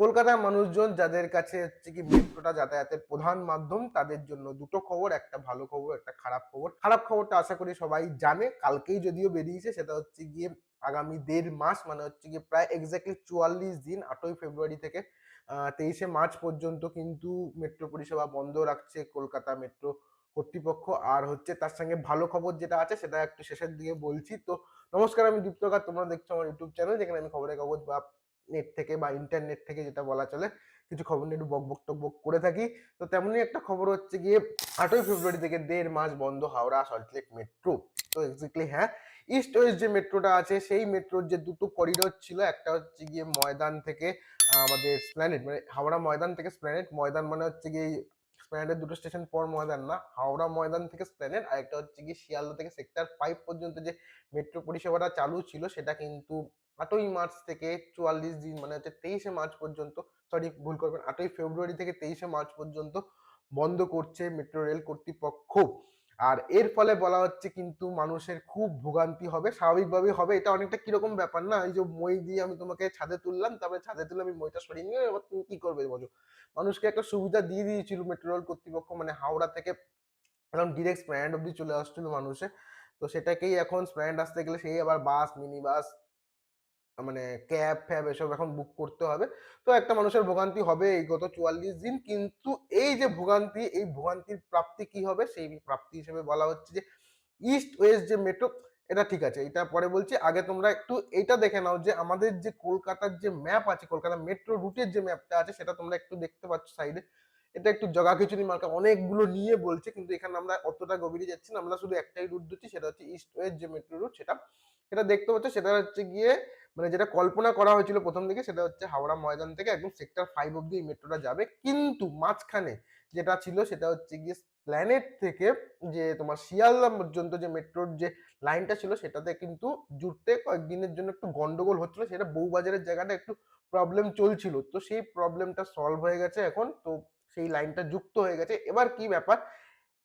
কলকাতার মানুষজন যাদের কাছে হচ্ছে কি মেট্রোটা যাতায়াতের প্রধান মাধ্যম, তাদের জন্য দুটো খবর, একটা ভালো খবর, একটা খারাপ খবর। খারাপ খবরটা আশা করি সবাই জানে। কালকেই যদিও বেরিয়েছে, সেটা হচ্ছে গিয়ে আগামী দেড় মাস মানে হচ্ছে গিয়ে প্রায় এক্স্যাক্টলি চুয়াল্লিশ দিন, আটই ফেব্রুয়ারি থেকে তেইশে মার্চ পর্যন্ত কিন্তু মেট্রো পরিষেবা বন্ধ রাখছে কলকাতা মেট্রো কর্তৃপক্ষ। আর হচ্ছে তার সঙ্গে ভালো খবর যেটা আছে, সেটা একটু শেষের দিকে বলছি। তো নমস্কার, আমি দীপ্তকার, তোমরা দেখছ আমার ইউটিউব চ্যানেল যেখানে আমি খবরের কাগজ বা নেট থেকে বা ইন্টারনেট থেকে যেটা বলা চলে, কিছু খবর নিয়ে একটু বকবক টকবক করে থাকি। তো তেমনই একটা খবর হচ্ছে গিয়ে, আটই ফেব্রুয়ারি থেকে দেড় মাস বন্ধ হাওড়া সল্টলেক মেট্রো তো এক্স্যাক্টলি হ্যাঁ ইস্ট ওয়েস্ট যে মেট্রোটা আছে, সেই মেট্রোর যে দুটো করিডোর ছিল, একটা হচ্ছে গিয়ে ময়দান থেকে আমাদের স্প্ল্যানেট মানে হাওড়া ময়দান থেকে স্প্ল্যানেট ময়দান মানে হচ্ছে গিয়ে স্প্ল্যানেটের দুটো স্টেশন পর ময়দান না, হাওড়া ময়দান থেকে স্প্ল্যানেট আর একটা হচ্ছে গিয়ে শিয়ালদা থেকে সেক্টর ফাইভ পর্যন্ত যে মেট্রো পরিষেবাটা চালু ছিল, সেটা কিন্তু আটই মার্চ থেকে চুয়াল্লিশ দিন মানে হচ্ছে তেইশে মার্চ পর্যন্ত সরি ভুল করবেন, আটই ফেব্রুয়ারি থেকে তেইশে মার্চ পর্যন্ত বন্ধ করছে মেট্রো রেল কর্তৃপক্ষ। আর এর ফলে বলা হচ্ছে কিন্তু মানুষের খুব ভোগান্তি হবে, স্বাভাবিকভাবেই হবে। এটা অনেকটা কীরকম ব্যাপার না? এই যে মই দিয়ে আমি তোমাকে ছাদে তুললাম, তারপরে ছাদে তুলে আমি মইটা সরিয়ে নিয়ে এবার তুমি কি করবে বলো? মানুষকে একটা সুবিধা দিয়ে দিয়েছিল মেট্রো রেল কর্তৃপক্ষ মানে হাওড়া থেকে একদম ডিরেক্ট স্প্যান্ড অব্দি চলে আসছিল মানুষে। তো সেটাকেই এখন স্প্যান্ড আসতে গেলে সেই আবার বাস মিনি বাস মানে ক্যাব ফ্যাব এসব এখন বুক করতে হবে। তো একটা মানুষের ভোগান্তি হবে এই গত চুয়াল্লিশ দিন। কিন্তু এই যে ভোগান্তি, এই ভোগান্তির প্রাপ্তি কি হবে? সেই প্রাপ্তি হিসেবে বলা হচ্ছে যে ইস্ট ওয়েস্ট যে মেট্রো এটা ঠিক আছে। এটা পরে বলছি। আগে তোমরা একটু এটা দেখে নাও যে আমাদের যে কলকাতার যে ম্যাপ আছে, কলকাতা মেট্রো রুটের যে ম্যাপটা আছে, সেটা তোমরা একটু দেখতে পাচ্ছ সাইডে এটা একটু জগা খিচুড়ি মার্কা অনেকগুলো নিয়ে বলছে, কিন্তু এখানে আমরা অতটা গভীরে যাচ্ছি না। আমরা শুধু একটাই রুট দিচ্ছি সেটা হচ্ছে ইস্ট ওয়েস্ট যে মেট্রো রুট সেটা। সেটা দেখতে পাচ্ছ, সেটা হচ্ছে গিয়ে মানে যেটা কল্পনা করা হয়েছিল প্রথম দিকে, সেটা হচ্ছে হাওড়া ময়দান থেকে একদম সেক্টর ফাইভ অব্দি মেট্রোটা যাবে। কিন্তু মাঝখানে যেটা ছিল, সেটা হচ্ছে গিয়ে প্ল্যানেট থেকে যে তোমার শিয়ালদা পর্যন্ত যে মেট্রোর যে লাইনটা ছিল, সেটাতে কিন্তু জুড়তে কয়েকদিনের জন্য একটু গন্ডগোল হচ্ছিল। সেটা বউবাজারের জায়গাটা একটু প্রবলেম চলছিল। তো সেই প্রবলেমটা সলভ হয়ে গেছে এখন। তো সেই লাইনটা যুক্ত হয়ে গেছে। এবার কি ব্যাপার?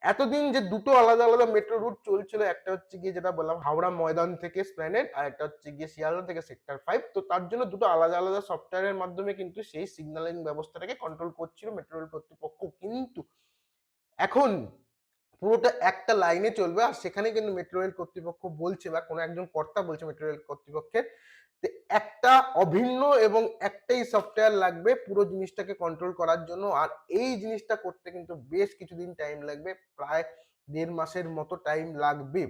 এতদিন যে দুটো আলাদা আলাদা মেট্রো রুট চলছিল, একটা হচ্ছে গিয়ে যেটা বললাম, হাওড়া ময়দান থেকে স্প্ল্যানেট আর একটা হচ্ছে গিয়ে শিয়ালদা থেকে সেক্টর ফাইভ তো তার জন্য দুটো আলাদা আলাদা সফটওয়্যারের মাধ্যমে কিন্তু সেই সিগন্যালিং ব্যবস্থাটাকে কন্ট্রোল করছিল মেট্রো রেল কর্তৃপক্ষ। কিন্তু এখন পুরোটা একটা লাইনে চলবে আর সেখানে কিন্তু মেট্রো রেল কর্তৃপক্ষ বলছে বা কোনো একজন কর্তা বলছে মেট্রো রেল কর্তৃপক্ষের একটা অভিন্ন এবং একটাই সফটওয়্যার লাগবে পুরো জিনিসটাকে কন্ট্রোল করার জন্য। আর এই জিনিসটা করতে কিন্তু বেশ কিছুদিন টাইম লাগবে, প্রায় দেড় মাসের মতো টাইম লাগবে।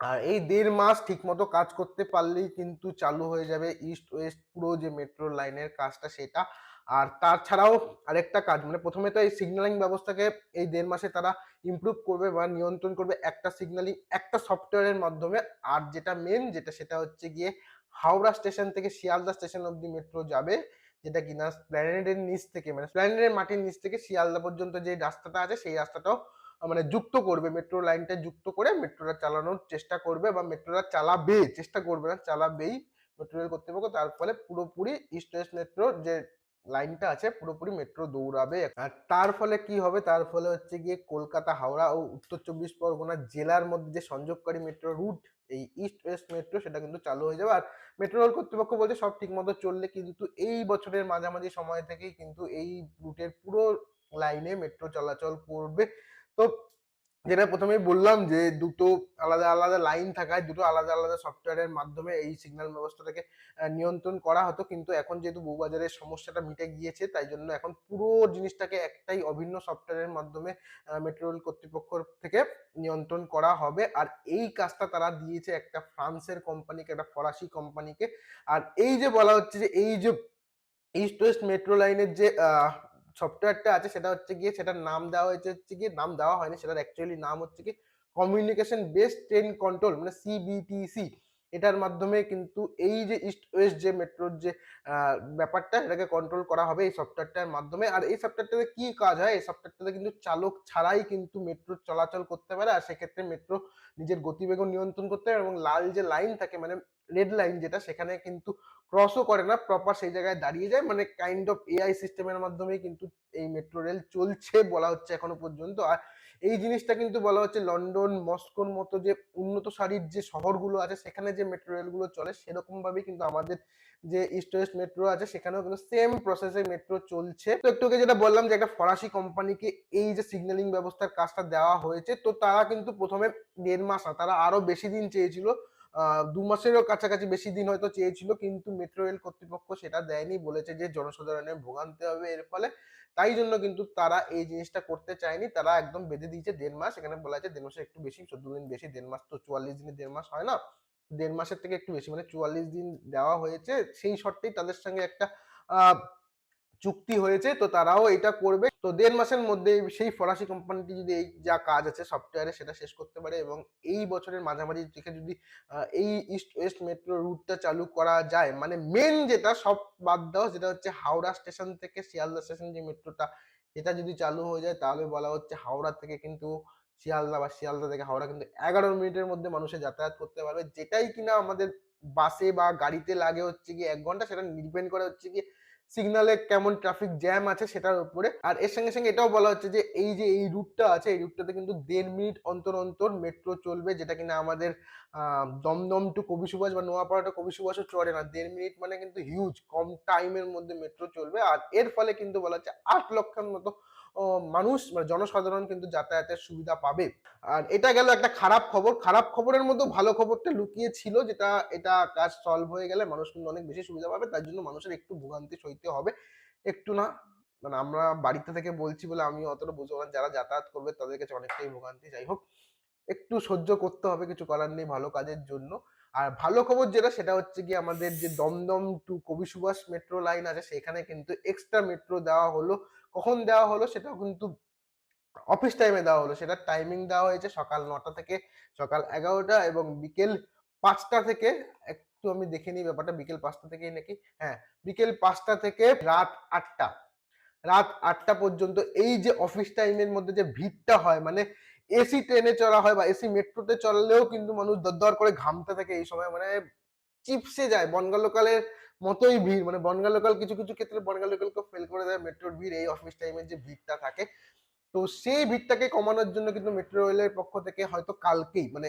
আর এই দেড় মাস ঠিক মতো কাজ করতে পারলেই কিন্তু চালু হয়ে যাবে ইস্ট ওয়েস্ট পুরো যে মেট্রো লাইনের কাজটা সেটা। আর তাছাড়াও আরেকটা কাজ মানে প্রথমে তো এই সিগন্যালিং ব্যবস্থাকে এই দেড় মাসে তারা ইমপ্রুভ করবে বা নিয়ন্ত্রণ করবে একটা সিগন্যালিং একটা সফটওয়্যারের মাধ্যমে। আর যেটা মেন যেটা সেটা হচ্ছে গিয়ে হাওড়া স্টেশন থেকে শিয়ালদা স্টেশন অব্দি মেট্রো যাবে, যেটা কিনা স্প্ল্যানেডের নিচ থেকে মানে স্প্ল্যানেডের মাটির নিচ থেকে শিয়ালদা পর্যন্ত যে রাস্তাটা আছে, সেই রাস্তাটাও মানে যুক্ত করবে মেট্রো লাইনটা যুক্ত করে মেট্রোটা চালানোর চেষ্টা করবে বা মেট্রোটা চালাবে, চেষ্টা করবে না, চালাবেই মেট্রো রেল কর্তৃপক্ষ। তার ফলে পুরোপুরি ইস্ট ওয়েস্ট মেট্রো যে লাইনটা আছে, পুরোপুরি মেট্রো দৌড়াবে। আর তার ফলে কি হবে? তার ফলে হচ্ছে গিয়ে কলকাতা, হাওড়া ও উত্তর চব্বিশ পরগনা জেলার মধ্যে যে সংযোগকারী মেট্রো রুট এই ইস্ট ওয়েস্ট মেট্রো সেটা কিন্তু চালু হয়ে যাবে। আর মেট্রো রেল কর্তৃপক্ষ বলছে সব ঠিক মতো চললে কিন্তু এই বছরের মাঝামাঝি সময় থেকেই কিন্তু এই রুটের পুরো লাইনে মেট্রো চলাচল করবে। তো যেটা প্রথমেই বললাম যে দুটো আলাদা আলাদা লাইন থাকায়, দুটো আলাদা আলাদা সফটওয়্যারের মাধ্যমে এই সিগন্যাল ব্যবস্থাটাকে নিয়ন্ত্রণ করা হতো। কিন্তু এখন যেহেতু বউবাজারের সমস্যাটা মিটে গিয়েছে, তাই জন্য এখন পুরো জিনিসটাকে একটাই অভিন্ন সফটওয়্যারের মাধ্যমে মেট্রো রেল কর্তৃপক্ষ থেকে নিয়ন্ত্রণ করা হবে। আর এই কাজটা তারা দিয়েছে একটা ফ্রান্সের কোম্পানিকে একটা ফরাসি কোম্পানিকে আর এই যে বলা হচ্ছে যে এই যে ইস্ট ওয়েস্ট মেট্রো লাইনের যে সফটওয়্যারটা আছে, সেটা হচ্ছে গিয়ে সেটার নাম দেওয়া হয়েছে হচ্ছে গিয়ে, নাম দেওয়া হয়নি, সেটার অ্যাকচুয়ালি নাম হচ্ছে কি কমিউনিকেশন বেসড ট্রেন কন্ট্রোল মানে সিবিটিসি এটার মাধ্যমে কিন্তু এই যে ইস্ট ওয়েস্ট যে মেট্রোর যে ব্যাপারটা সেটাকে কন্ট্রোল করা হবে এই সফটওয়্যারটার মাধ্যমে। আর এই সফটওয়্যারটাতে কি কাজ হয়? এই সফটওয়্যারটাতে কিন্তু চালক ছাড়াই কিন্তু মেট্রো চলাচল করতে পারে। আর সেক্ষেত্রে মেট্রো নিজের গতিবেগও নিয়ন্ত্রণ করতে পারে এবং লাল যে লাইন থাকে মানে রেড লাইন যেটা, সেখানে কিন্তু ক্রসও করে না প্রপার সেই জায়গায় দাঁড়িয়ে যায়। মানে কাইন্ড অফ এআই সিস্টেমের মাধ্যমে কিন্তু এই মেট্রো রেল চলছে বলা হচ্ছে এখনও পর্যন্ত। আর এই জিনিসটা কিন্তু বলা হচ্ছে লন্ডন, মস্কোর মতো যে উন্নত সারির যে শহরগুলো আছে, সেখানে যে মেট্রো রেলগুলো চলে সেরকম ভাবেই কিন্তু আমাদের যে ইস্ট ওয়েস্ট মেট্রো আছে, সেখানেও কিন্তু সেম প্রসেসে মেট্রো চলছে। তো একটু যেটা বললাম যে একটা ফরাসি কোম্পানিকে এই যে সিগন্যালিং ব্যবস্থার কাজটা দেওয়া হয়েছে, তো তারা কিন্তু প্রথমে দেড় মাস তারা আরও বেশি দিন চেয়েছিল দু মাসেরও কাছাকাছি বেশি দিন হয়তো চেয়েছিল, কিন্তু মেট্রো রেল কর্তৃপক্ষ সেটা দেয়নি, বলেছে যে জনসাধারণের ভোগান্তি হবে এর ফলে। তাই জন্য কিন্তু তারা এই জিনিসটা করতে চায়নি, তারা একদম বেঁধে দিয়েছে দেড় মাস। এখানে বলা আছে দেড় মাসের একটু বেশি, চোদ্দ দিন বেশি, দেড় মাস তো চুয়াল্লিশ দিনে দেড় মাস হয় না। দেড় মাসের থেকে একটু বেশি মানে চুয়াল্লিশ দিন দেওয়া হয়েছে। সেই শর্তেই তাদের সঙ্গে একটা চুক্তি হয়েছে, তো তারাও এটা করবে। তো দেড় মাসের মধ্যে সেই ফরাসি কোম্পানিটি যদি এই যা কাজ আছে সফটওয়্যারে সেটা শেষ করতে পারে এবং এই বছরের মাঝামাঝি থেকে যদি এই ইস্ট ওয়েস্ট মেট্রো রুটটা চালু করা যায় মানে মেন যেটা সব বাদ দেওয়া যেটা হচ্ছে হাওড়া স্টেশন থেকে শিয়ালদা স্টেশন যে মেট্রোটা সেটা যদি চালু হয়ে যায়, তাহলে বলা হচ্ছে হাওড়া থেকে কিন্তু শিয়ালদা বা শিয়ালদা থেকে হাওড়া কিন্তু এগারো মিনিটের মধ্যে মানুষে যাতায়াত করতে পারবে। যেটাই কিনা আমাদের বাসে বা গাড়িতে লাগে হচ্ছে কি এক ঘণ্টা, সেটা ডিপেন্ড করে হচ্ছে কি সিগনালে কেমন ট্রাফিক জ্যাম আছে সেটার উপরে। আর এর সঙ্গে সঙ্গে এটাও বলা হচ্ছে যে, এই যে এই রুটটা আছে, এই রুটটাতে কিন্তু দেড় মিনিট অন্তর অন্তর মেট্রো চলবে, যেটা কিনা আমাদের দমদম টু কবি সুভাষ বা নোয়াপাড়া টু কবি সুভাষও চড়ে না। দেড় মিনিট মানে কিন্তু হিউজ কম টাইমের মধ্যে মেট্রো চলবে। আর এর ফলে কিন্তু বলা হচ্ছে আট লক্ষের মতো মানুষ মানে জনসাধারণ কিন্তু যাতায়াতের সুবিধা পাবে। আর এটা গেল একটা খারাপ খবর। খারাপ খবরের মধ্যে ভালো খবরটা লুকিয়ে ছিল যেটা, এটা কাজ সলভ হয়ে গেলে মানুষ কিন্তু অনেক বেশি সুবিধা পাবে। তার জন্য মানুষের একটু ভোগান্তি সইতে হবে। একটু না মানে আমরা বাড়িতে থেকে বলছি বলে আমি অতটা বুঝব না। যারা যাতায়াত করবে তাদের কাছে অনেকটাই ভোগান্তি। যাই হোক, একটু সহ্য করতে হবে, কিছু করার নেই ভালো কাজের জন্য। আর ভালো খবর যেটা, সেটা হচ্ছে কি আমাদের যে দমদম টু কবি সুভাষ মেট্রো লাইন আছে, সেখানে কিন্তু এক্সট্রা মেট্রো দেওয়া হলো। কখন দেওয়া হলো সেটা কিন্তু অফিস টাইমে দেওয়া হলো। সেটার টাইমিং দেওয়া হয়েছে সকাল নটা থেকে সকাল এগারোটা এবং বিকেল পাঁচটা থেকে, একটু আমি দেখে নিই ব্যাপারটা, বিকেল পাঁচটা থেকেই নাকি? হ্যাঁ বিকেল পাঁচটা থেকে রাত আটটা। রাত আটটা পর্যন্ত এই যে অফিস টাইমের মধ্যে যে ভিড়টা হয় মানে এসি ট্রেনে চলা হয় বা এসি মেট্রোতে চললেও কিন্তু মানুষ দরদর করে ঘামতে থাকে এই সময় মানে চিপসে যায়। বনগা লোকালের মতোই ভিড়। মানে বনগা লোকাল কিছু কিছু ক্ষেত্রে বনগা লোকালকে ফেল করে দেয় মেট্রোর ভিড়। এই অফিস টাইমের যে ভিড়টা থাকে। তো সেই ভিড়টাকে কমানোর জন্য কিন্তু মেট্রো রেলের পক্ষ থেকে হয়তো কালকেই মানে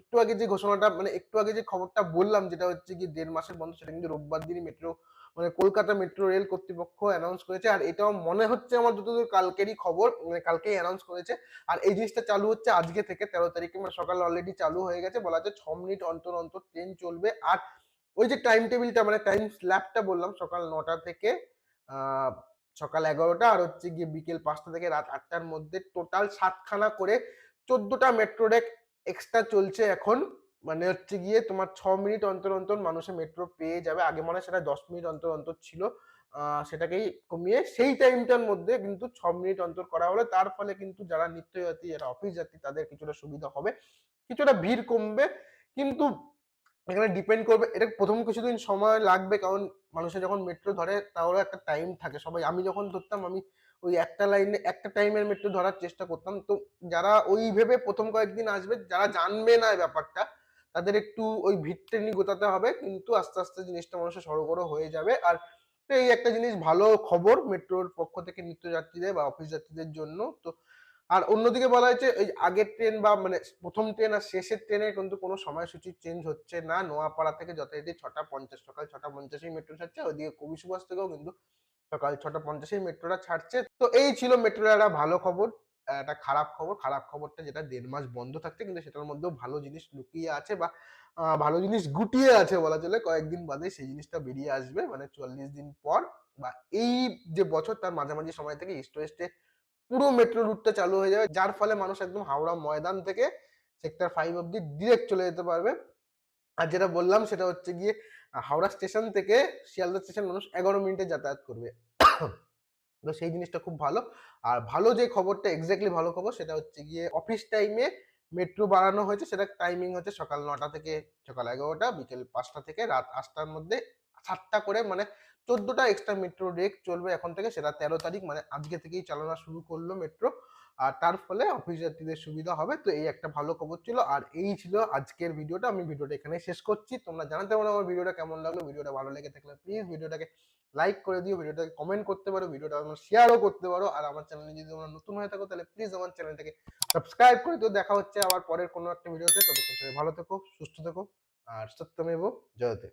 একটু আগে যে ঘোষণাটা মানে একটু আগে যে খবরটা বললাম, যেটা হচ্ছে কি দেড় মাসের বন্ধ, সেটা কিন্তু রোববার দিনই মেট্রো মানে কলকাতা মেট্রো রেল কর্তৃপক্ষ অ্যানাউন্স করেছে। আর এটাও মনে হচ্ছে আমার যতদূর কালকেরই খবর মানে কালকেই অ্যানাউন্স করেছে। আর এই জিনিসটা চালু হচ্ছে আজকে থেকে, তেরো তারিখে মানে সকালে অলরেডি চালু হয়ে গেছে। বলা হচ্ছে ছ মিনিট অন্তর অন্তর ট্রেন চলবে। আর ওই যে টাইম টেবিলটা মানে টাইম স্ল্যাবটা বললাম, সকাল নটা থেকে সকাল এগারোটা, আর হচ্ছে গিয়ে বিকেল পাঁচটা থেকে রাত আটটার মধ্যে টোটাল সাতখানা করে চোদ্দটা মেট্রো ডেক এক্সট্রা চলছে এখন। মানে হচ্ছে গিয়ে তোমার ছ মিনিট অন্তর অন্তর মানুষের মেট্রো পেয়ে যাবে। আগে মনে হয় সেটা দশ মিনিট অন্তর অন্তর ছিল। সেটাকেই কমিয়ে সেই টাইমটার মধ্যে কিন্তু ছ মিনিট অন্তর করা হলে। তার ফলে কিন্তু যারা নিত্যযাত্রী, যারা অফিস যাত্রী তাদের কিছুটা সুবিধা হবে। কিছুটা ভিড় কমবে। কিন্তু এখানে ডিপেন্ড করবে। এটা প্রথম কিছুদিন সময় লাগবে। কারণ মানুষের যখন মেট্রো ধরে, তাহলে একটা টাইম থাকে। সবাই, আমি যখন ধরতাম, আমি ওই একটা লাইনে একটা টাইমের মেট্রো ধরার চেষ্টা করতাম। তো যারা ওই ভেবে প্রথম কয়েকদিন আসবে, যারা জানবে না ব্যাপারটা, তাদের একটু ওই ভিড়টা নিয়ে গোতাতে হবে। কিন্তু আস্তে আস্তে জিনিসটা মানুষের সড়গড় হয়ে যাবে। আর এই একটা জিনিস, ভালো খবর মেট্রোর পক্ষ থেকে নিত্যযাত্রীদের বা অফিস যাত্রীদের জন্য। তো আর অন্যদিকে বলা হয়েছে ওই আগের ট্রেন বা মানে প্রথম ট্রেন আর শেষের ট্রেনের কিন্তু কোনো সময়সূচি চেঞ্জ হচ্ছে না। নোয়াপাড়া থেকে যথারীতি ছটা পঞ্চাশ সকাল, ছটা পঞ্চাশেই মেট্রো ছাড়ছে। ওইদিকে কবি সুভাষ থেকেও কিন্তু সকাল ছটা পঞ্চাশেই মেট্রোটা ছাড়ছে। তো এই ছিল মেট্রোর একটা ভালো খবর, একটা খারাপ খবর। খারাপ খবরটা যেটা দেড় মাস বন্ধ থাকছে, কিন্তু সেটার মধ্যেও ভালো জিনিস লুকিয়ে আছে বা ভালো জিনিস গুটিয়ে আছে বলা চলে। কয়েকদিন বাদে সেই জিনিসটা বেরিয়ে আসবে মানে চুয়াল্লিশ দিন পর। বা এই যে বছর তার মাঝামাঝি সময় থেকে ইস্ট ওয়েস্টে পুরো মেট্রো রুটটা চালু হয়ে যাবে, যার ফলে মানুষ একদম হাওড়া ময়দান থেকে সেক্টর ফাইভ অব্দি ডিরেক্ট চলে যেতে পারবে। আর যেটা বললাম সেটা হচ্ছে গিয়ে হাওড়া স্টেশন থেকে শিয়ালদা স্টেশন মানুষ এগারো মিনিটে যাতায়াত করবে। তো সেই জিনিসটা খুব ভালো। আর ভালো যে খবরটা এক্স্যাক্টলি ভালো খবর, সেটা হচ্ছে গিয়ে অফিস টাইমে মেট্রো বাড়ানো হয়েছে। সেটা টাইমিং হচ্ছে সকাল নটা থেকে সকাল এগারোটা, বিকেল পাঁচটা থেকে রাত আটটার মধ্যে সাতটা করে মানে চোদ্দটা এক্সট্রা মেট্রো রেক চলবে এখন থেকে। সেটা তেরো তারিখ মানে আজকে থেকেই চালানো শুরু করল মেট্রো আর তার ফলে অফিস যাত্রীদের সুবিধা হবে। তো এই একটা ভালো খবর ছিল। আর এই ছিল আজকের ভিডিওটা। আমি ভিডিওটা এখানে শেষ করছি। তোমরা জানাতে পারো আমার ভিডিওটা কেমন লাগল। ভিডিওটা ভালো লেগে থাকলে প্লিজ ভিডিওটাকে লাইক করে দিও। ভিডিওটাকে কমেন্ট করতে পারো। ভিডিওটা তোমরা শেয়ারও করতে পারো। আর আমার চ্যানেলে যদি তোমরা নতুন হয়ে থাকো, তাহলে প্লিজ আমার চ্যানেলটাকে সাবস্ক্রাইব করে দিও। দেখা হচ্ছে আবার পরের কোনো একটা ভিডিওতে। ততক্ষণ ভালো থেকো, সুস্থ থেকো। আর সত্যমেব জয়তে